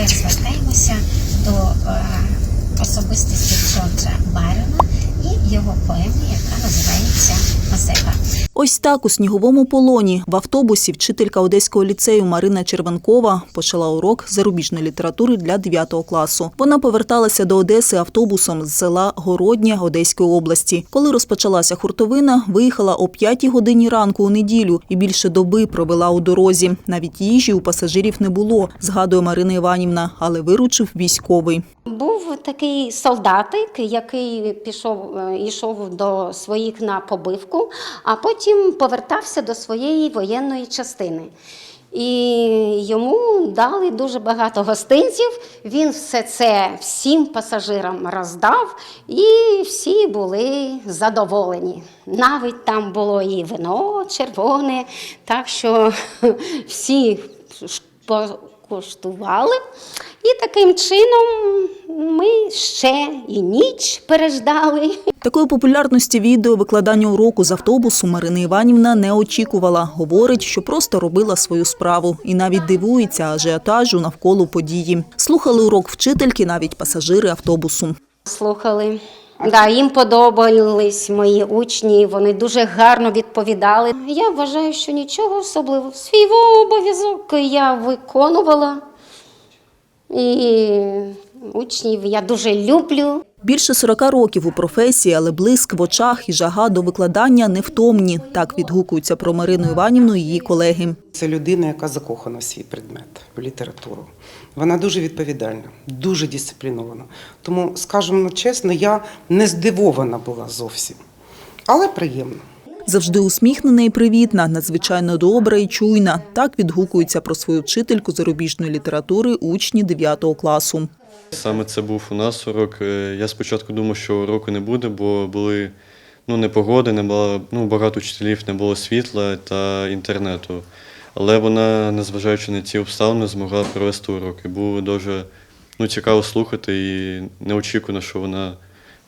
тепер звертаємося до е, особистості Джорджа Байрона і його поеми, яка називається Мазепа. Ось так у сніговому полоні в автобусі вчителька Одеського ліцею Марина Черванкова почала урок зарубіжної літератури для 9 класу. Вона поверталася до Одеси автобусом з села Городня Одеської області. Коли розпочалася хуртовина, виїхала о 5 годині ранку у неділю і більше доби провела у дорозі. Навіть їжі у пасажирів не було, згадує Марина Іванівна, але виручив військовий. Був такий солдатик, який пішов, йшов до своїх на побивку, а потім повертався до своєї воєнної частини. І йому дали дуже багато гостинців. Він все це всім пасажирам роздав, і всі були задоволені. Навіть там було і вино червоне, так що всі покуштували. І таким чином ми ще і ніч переждали. Такої популярності відео викладання уроку з автобусу Марина Іванівна не очікувала. Говорить, що просто робила свою справу і навіть дивується ажіотажу навколо події. Слухали урок вчительки навіть пасажири автобусу. Слухали. Да, їм подобались мої учні, вони дуже гарно відповідали. Я вважаю, що нічого особливого. Свій обов'язок я виконувала. І учнів я дуже люблю. Більше 40 років у професії, але блиск в очах і жага до викладання невтомні. Так відгукуються про Марину Іванівну і її колеги. Це людина, яка закохана в свій предмет, в літературу. Вона дуже відповідальна, дуже дисциплінована. Тому, скажімо чесно, я не здивована була зовсім, але приємно. Завжди усміхнена і привітна, надзвичайно добра і чуйна. Так відгукуються про свою вчительку зарубіжної літератури учні 9 класу. Саме це був у нас урок. Е, Я спочатку думав, що уроку не буде, бо були ну, непогоди, не було, ну, багато вчителів, не було світла та інтернету. Але вона, незважаючи на ці обставини, змогла провести урок. І було дуже ну, цікаво слухати і неочікувано, що вона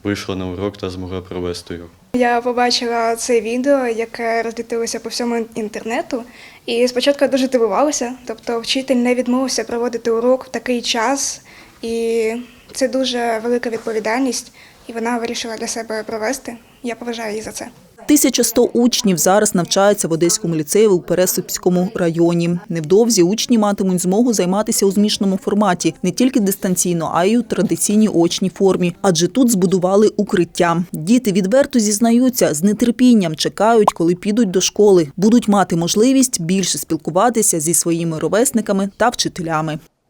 вийшла на урок та змогла провести його. Я побачила це відео, яке розлітилося по всьому інтернету, і спочатку я дуже дивувалася. Тобто, вчитель не відмовився проводити урок в такий час, і це дуже велика відповідальність, і вона вирішила для себе провести. Я поважаю її за це. 1100 учнів зараз навчаються в Одеському ліцеї у Пересипському районі. Невдовзі учні матимуть змогу займатися у змішаному форматі не тільки дистанційно, а й у традиційній очній формі. Адже тут збудували укриття. Діти відверто зізнаються, з нетерпінням чекають, коли підуть до школи. Будуть мати можливість більше спілкуватися зі своїми ровесниками та вчителями.